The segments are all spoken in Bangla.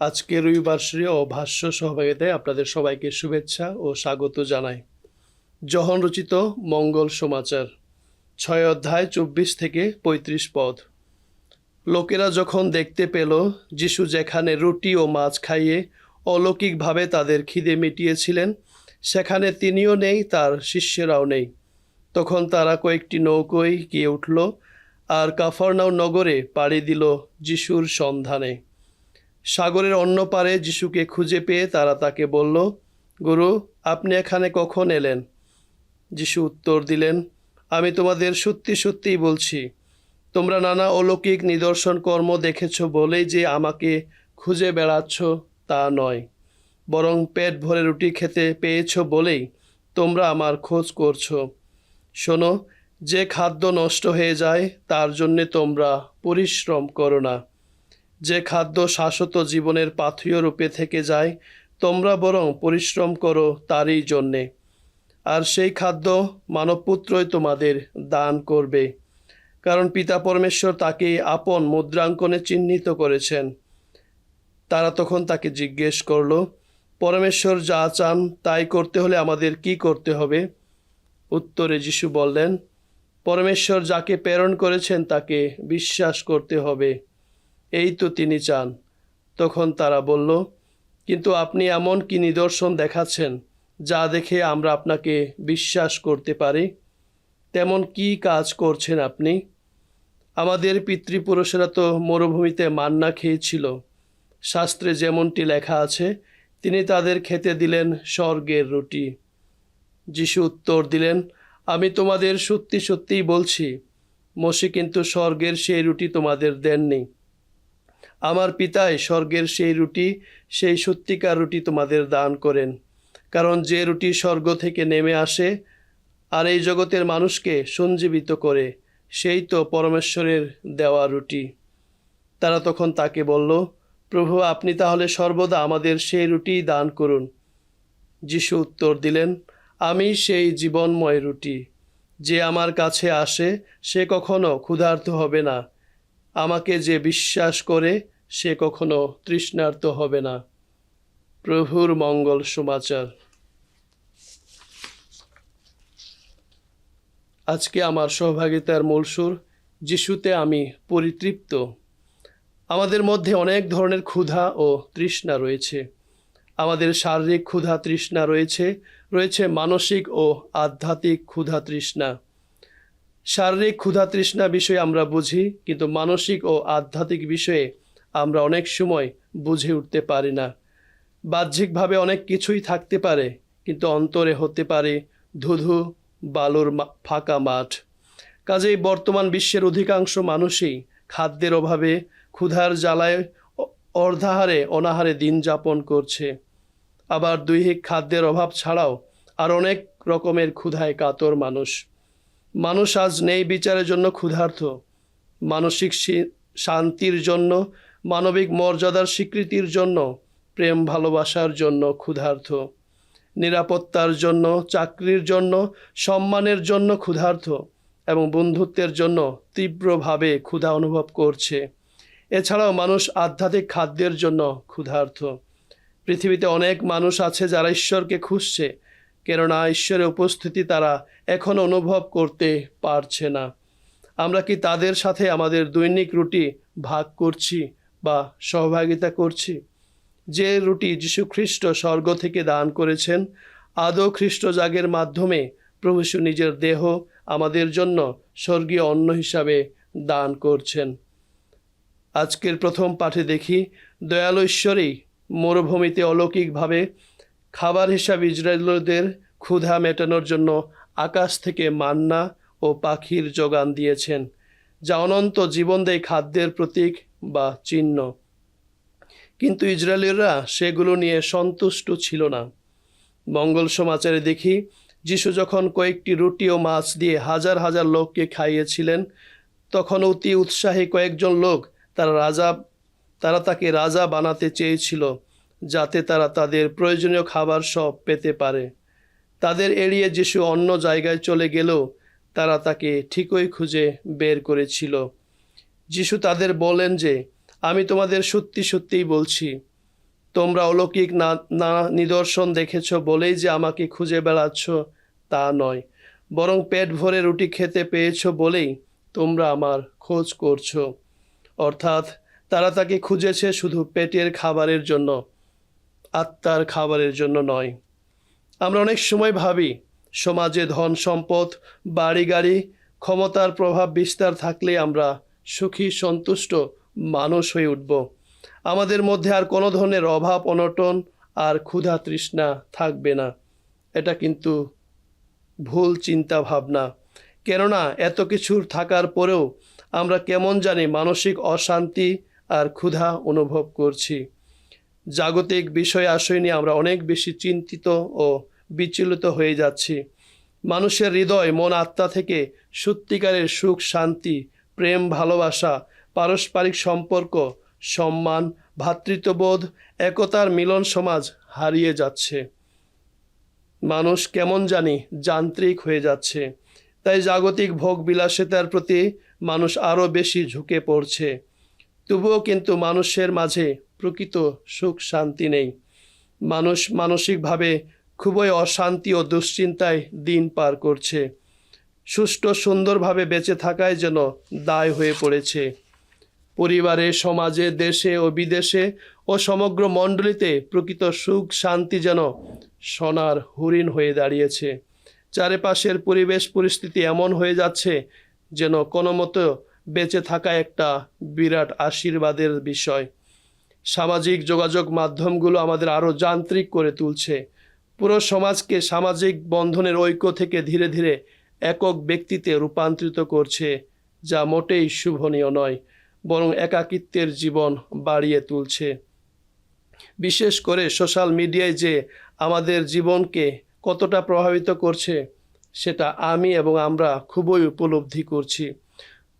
আজকে রবিবার্ষী ও ভাষ্য সহভাগিতায় আপনাদের সবাইকে শুভেচ্ছা ও স্বাগত জানাই। জহন রচিত মঙ্গল সমাচার, ছয় অধ্যায় চব্বিশ থেকে পঁয়ত্রিশ পদ। লোকেরা যখন দেখতে পেল যিশু যেখানে রুটি ও মাছ খাইয়ে অলৌকিকভাবে তাদের খিদে মিটিয়েছিলেন, সেখানে তিনিও নেই, তার শিষ্যেরাও নেই। তখন তারা কয়েকটি নৌকোয় গিয়ে উঠল আর কাফারনাও নগরে পাড়ি দিল যিশুর সন্ধানে। সাগরের অন্য পারে যিশুকে খুঁজে পেয়ে তারা তাকে বলল, গুরু, আপনি এখানে কখন এলেন? যিশু উত্তর দিলেন, আমি তোমাদের সত্যি, সত্যিই বলছি, তোমরা নানা অলৌকিক নিদর্শন কর্ম দেখেছ বলেই যে আমাকে খুঁজে বেড়াচ্ছ তা নয়, বরং পেট ভরে রুটি খেতে পেয়েছ বলেই তোমরা আমার খোঁজ করছ। শোনো, যে খাদ্য নষ্ট হয়ে যায় তার জন্যে তোমরা পরিশ্রম করো না যে খাদ্য শাশ্বত জীবনের পাথীয় রূপে থেকে যায়, তোমরা বরং পরিশ্রম করো তারই জন্যে। আর সেই খাদ্য মানবপুত্রই তোমাদের দান করবে। কারণ পিতা পরমেশ্বর তাকে আপন মুদ্রাঙ্কনে চিহ্নিত করেছেন। তারা তখন তাকে জিজ্ঞেস করল, পরমেশ্বর যা চান তাই করতে হলে আমাদের কি করতে হবে? উত্তরে যিশু বললেন, পরমেশ্বর যাকে প্রেরণ করেছেন তাকে বিশ্বাস করতে হবে। এই তো তিনি চান। তখন তারা বলল, কিন্তু আপনি এমন কি নিদর্শন দেখাচ্ছেন, যা দেখে আমরা আপনাকে বিশ্বাস করতে পারি? তেমন কি কাজ করছেন আপনি? আমাদের পিতৃপুরুষেরা তো মরুভূমিতে মান্না খেয়েছিল। শাস্ত্রে যেমনটি লেখা আছে, তিনি তাদের খেতে দিলেন স্বর্গের রুটি। যিশু উত্তর দিলেন, আমি তোমাদের সত্যি সত্যিই বলছি, মসি কিন্তু স্বর্গের সেই রুটি তোমাদের দেননি। আমার পিতাই স্বর্গের সেই রুটি, সেই সত্যিকার রুটি তোমাদের দান করেন। কারণ যে রুটি স্বর্গ থেকে নেমে আসে আর এই জগতের মানুষকে সঞ্জীবিত করে, সেই তো পরমেশ্বরের দেওয়া রুটি। তারা তখন তাকে বলল, প্রভু, আপনি তাহলে সর্বদা আমাদের সেই রুটিই দান করুন। যিশু উত্তর দিলেন, আমি সেই জীবনময় রুটি। যে আমার কাছে আসে, সে কখনো ক্ষুধার্ত হবে না। আমাকে যে বিশ্বাস করে, সে কখনো তৃষ্ণার্ত হবে না। প্রভুর মঙ্গল সমাচার। আজকে আমার সহভাগিতার মূল সুর, যিশুতে আমি পরিতৃপ্ত। আমাদের মধ্যে অনেক ধরনের ক্ষুধা ও তৃষ্ণা রয়েছে। আমাদের শারীরিক ক্ষুধা তৃষ্ণা রয়েছে রয়েছে মানসিক ও আধ্যাত্মিক ক্ষুধা তৃষ্ণা। শারীরিক ক্ষুধা তৃষ্ণা বিষয়ে আমরা বুঝি, কিন্তু মানসিক ও আধ্যাত্মিক বিষয়ে আমরা অনেক সময় বুঝে উঠতে পারি না। বাহ্যিকভাবে অনেক কিছুই থাকতে পারে, কিন্তু অন্তরে হতে পারে ধুধু, বালুর ফাঁকা মাঠ। কাজেই বর্তমান বিশ্বের অধিকাংশ মানুষই খাদ্যের অভাবে ক্ষুধার জ্বালায় অর্ধাহারে, অনাহারে দিন যাপন করছে। আবার দৈহিক খাদ্যের অভাব ছাড়াও আর অনেক রকমের ক্ষুধায় কাতর মানুষ। মানুষ আজ নেই বিচারের জন্য ক্ষুধার্থ মানসিক শান্তির জন্য, মানবিক মর্যাদার স্বীকৃতির জন্য, প্রেম ভালোবাসার জন্য ক্ষুধার্থ নিরাপত্তার জন্য, চাকরির জন্য, সম্মানের জন্য ক্ষুধার্থ এবং বন্ধুত্বের জন্য তীব্রভাবে ক্ষুধা অনুভব করছে। এছাড়াও মানুষ আধ্যাত্মিক খাদ্যের জন্য ক্ষুধার্থ পৃথিবীতে অনেক মানুষ আছে যারা ঈশ্বরকে খুঁজছে কেননা ঈশ্বরের উপস্থিতি তারা এখন অনুভব করতে পারছে না। আমরা কি তাদের সাথে আমাদের দৈনিক রুটি ভাগ করছি বা সহভাগিতা করছি? যে রুটি যীশু খ্রিস্ট স্বর্গ থেকে দান করেছেন, আদৌ খ্রিস্ট জাগের মাধ্যমে প্রভু যীশু নিজের দেহ আমাদের জন্য স্বর্গীয় অন্ন হিসাবে দান করছেন। আজকের প্রথম পাঠে দেখি, দয়ালু ঈশ্বরই মরুভূমিতে অলৌকিকভাবে খাবার হিসাবে ইসরায়েলদের ক্ষুধা মেটানোর জন্য আকাশ থেকে মান্না ও পাখির যোগান দিয়েছেন, যা অনন্ত জীবন দেয় খাদ্যের প্রতীক বা চিহ্ন। কিন্তু ইসরায়েলিরা সেগুলো নিয়ে সন্তুষ্ট ছিল না। মঙ্গল সমাচারে দেখি, যিশু যখন কয়েকটি রুটি ও মাছ দিয়ে হাজার হাজার লোককে খাইয়েছিলেন, তখন অতি উৎসাহী কয়েকজন লোক তারা রাজা, তারা তাকে রাজা বানাতে চেয়েছিল। যাতে তারা তাদের প্রয়োজনীয় খাবার সব পেতে পারে। তাদের এড়িয়ে যিশু অন্য জায়গায় চলে গেলেও তারা তাকে ঠিকই খুঁজে বের করেছিল। যিশু তাদের বলেন যে, আমি তোমাদের সত্যি সত্যিই বলছি, তোমরা অলৌকিক না না নিদর্শন দেখেছ বলেই যে আমাকে খুঁজে বেড়াচ্ছ তা নয়, বরং পেট ভরে রুটি খেতে পেয়েছ বলেই তোমরা আমার খোঁজ করছ। অর্থাৎ তারা তাকে খুঁজেছে শুধু পেটের খাবারের জন্য। আত্মার খাবারের জন্য নয়। আমরা অনেক সময় ভাবি, সমাজে ধন সম্পদ, বাড়ি গাড়ি, ক্ষমতার প্রভাব বিস্তার থাকলে আমরা সুখী, সন্তুষ্ট, মানুষ হয়ে উঠব। আমাদের মধ্যে আর কোনো ধরনের অভাব, অনটন আর ক্ষুধা তৃষ্ণা থাকবে না। এটা কিন্তু ভুল চিন্তা ভাবনা কেননা এত কিছুর থাকার পরেও আমরা কেমন জানি মানসিক অশান্তি আর ক্ষুধা অনুভব করছি। জাগতিক বিষয় আশয় নিয়ে আমরা অনেক বেশি চিন্তিত ও বিচলিত হয়ে যাচ্ছি। মানুষের হৃদয়, মন, আত্মা থেকে সত্যিকারের সুখ, শান্তি, প্রেম, ভালোবাসা, পারস্পরিক সম্পর্ক, সম্মান ভ্রাতৃত্ববোধ একতার মিলন সমাজ হারিয়ে যাচ্ছে। মানুষ কেমন জানি যান্ত্রিক হয়ে যাচ্ছে। তাই জাগতিক ভোগ বিলাসিতার প্রতি মানুষ আরও বেশি ঝুঁকে পড়ছে। তবুও কিন্তু মানুষের মাঝে প্রকৃত সুখ শান্তি নেই। মানুষ মানসিকভাবে খুবই অশান্তি ও দুশ্চিন্তায় দিন পার করছে। সুষ্ঠু সুন্দরভাবে বেঁচে থাকায় যেন দায় হয়ে পড়েছে। পরিবারে, সমাজে, দেশে ও বিদেশে ও সমগ্র মণ্ডলীতে প্রকৃত সুখ শান্তি যেন সোনার হরিণ হয়ে দাঁড়িয়েছে। চারিপাশের পরিবেশ পরিস্থিতি এমন হয়ে যাচ্ছে যেন কোনো মতো বেঁচে থাকা একটা বিরাট আশীর্বাদের বিষয়। সামাজিক যোগাযোগ মাধ্যমগুলো আমাদের আরও যান্ত্রিক করে তুলছে। পুরো সমাজকে সামাজিক বন্ধনের ঐক্য থেকে ধীরে ধীরে একক ব্যক্তিতে রূপান্তরিত করছে, যা মোটেই শুভনীয় নয়, বরং একাকিত্বের জীবন বাড়িয়ে তুলছে। বিশেষ করে সোশ্যাল মিডিয়ায় যে আমাদের জীবনকে কতটা প্রভাবিত করছে, সেটা আমি এবং আমরা খুবই উপলব্ধি করছি।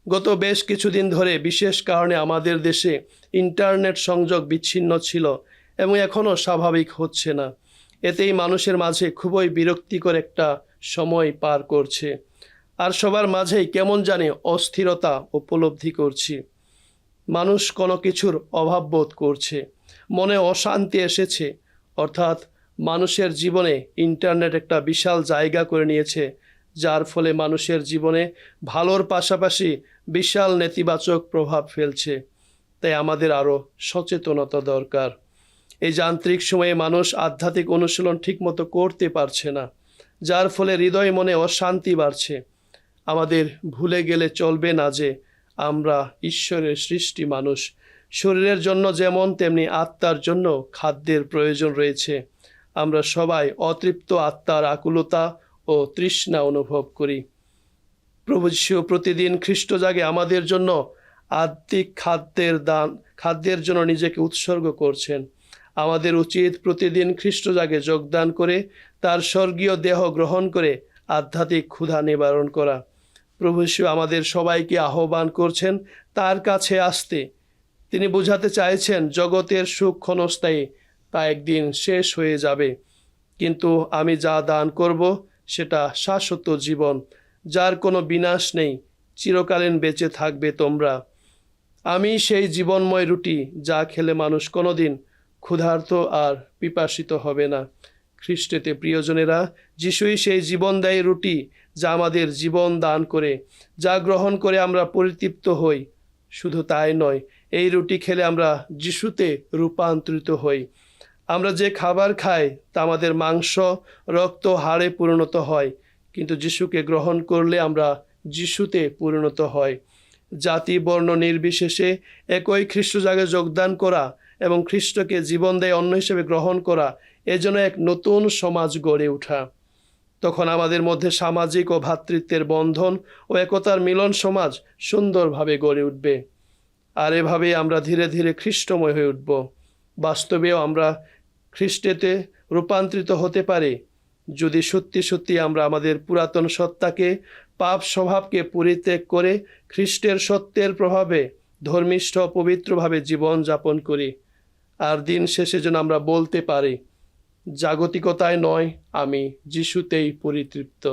গত বেশ কিছুদিন ধরে, বিশেষ কারণে আমাদের দেশে ইন্টারনেট সংযোগ বিচ্ছিন্ন ছিল এবং এখনও স্বাভাবিক হচ্ছে না। এতেই মানুষের মাঝে খুবই বিরক্তিকর একটা সময় পার করছে। আর সবার মাঝেই কেমন জানি অস্থিরতা উপলব্ধি করছি। মানুষ কোনো কিছুর অভাব বোধ করছে। মনে অশান্তি এসেছে। অর্থাৎ মানুষের জীবনে ইন্টারনেট একটা বিশাল জায়গা করে নিয়েছে যার ফলে মানুষের জীবনে ভালোর পাশাপাশি বিশাল নেতিবাচক প্রভাব ফেলছে। তাই আমাদের আরও সচেতনতা দরকার। এই যান্ত্রিক সময়ে মানুষ আধ্যাত্মিক অনুশীলন ঠিকমতো করতে পারছে না, যার ফলে হৃদয় মনে অশান্তি বাড়ছে। আমাদের ভুলে গেলে চলবে না যে আমরা ঈশ্বরের সৃষ্টি মানুষ। শরীরের জন্য যেমন তেমনি আত্মার জন্য খাদ্যের প্রয়োজন রয়েছে। আমরা সবাই অতৃপ্ত আত্মার আকুলতা ও তৃষ্ণা অনুভব করি। প্রভু যিশু, প্রতিদিন খ্রিস্ট জাগে আমাদের জন্য আত্মিক খাদ্যের দান, খাদ্যের জন্য নিজেকে উৎসর্গ করছেন। আমাদের উচিত প্রতিদিন খ্রিস্ট জাগে যোগদান করে তার স্বর্গীয় দেহ গ্রহণ করে আধ্যাত্মিক ক্ষুধা নিবারণ করা। প্রভু যিশু আমাদের সবাইকে আহ্বান করছেন তার কাছে আসতে। তিনি বোঝাতে চাইছেন, জগতের সুখ ক্ষণস্থায়ী তা একদিন শেষ হয়ে যাবে। কিন্তু আমি যা দান করব সেটা শাশ্বত জীবন, যার কোনো বিনাশ নেই, চিরকালীন বেঁচে থাকবে তোমরা। আমি সেই জীবনময় রুটি যা খেলে মানুষ কোনোদিন ক্ষুধার্ত আর পিপাসিত হবে না। খ্রিস্টেতে প্রিয়জনেরা, যিশুই সেই জীবনদায়ী রুটি যা আমাদের জীবন দান করে, যা গ্রহণ করে আমরা পরিতৃপ্ত হই, শুধু তাই নয়, এই রুটি খেলে আমরা যিশুতে রূপান্তরিত হই। আমরা যে খাবার খাই তা আমাদের মাংস, রক্ত, হাড়ে পরিণত হয়। কিন্তু যিশুকে গ্রহণ করলে আমরা যিশুতে পরিণত হয়। জাতি, বর্ণ নির্বিশেষে একই খ্রিস্ট জাগে যোগদান করা এবং খ্রিস্টকে জীবন দেয় অন্য হিসেবে গ্রহণ করা এজন্য এক নতুন সমাজ গড়ে ওঠা। তখন আমাদের মধ্যে সামাজিক ও ভ্রাতৃত্বের বন্ধন ও একতার মিলন সমাজ সুন্দরভাবে গড়ে উঠবে। আর এভাবে আমরা ধীরে ধীরে খ্রিস্টময় হয়ে উঠব। বাস্তবেও আমরা খ্রিস্টেতে রূপান্তরিত হতে পারি। যদি সত্যি সত্যি আমরা আমাদের পুরাতন সত্তাকে, পাপ স্বভাবকে পরিত্যাগ করে খ্রিস্টের সত্যের প্রভাবে ধর্মিষ্ঠ পবিত্রভাবে জীবন যাপন করি, আর দিন শেষে যেন আমরা বলতে পারি, জাগতিকতায় নয়, আমি যিশুতেই পরিতৃপ্ত।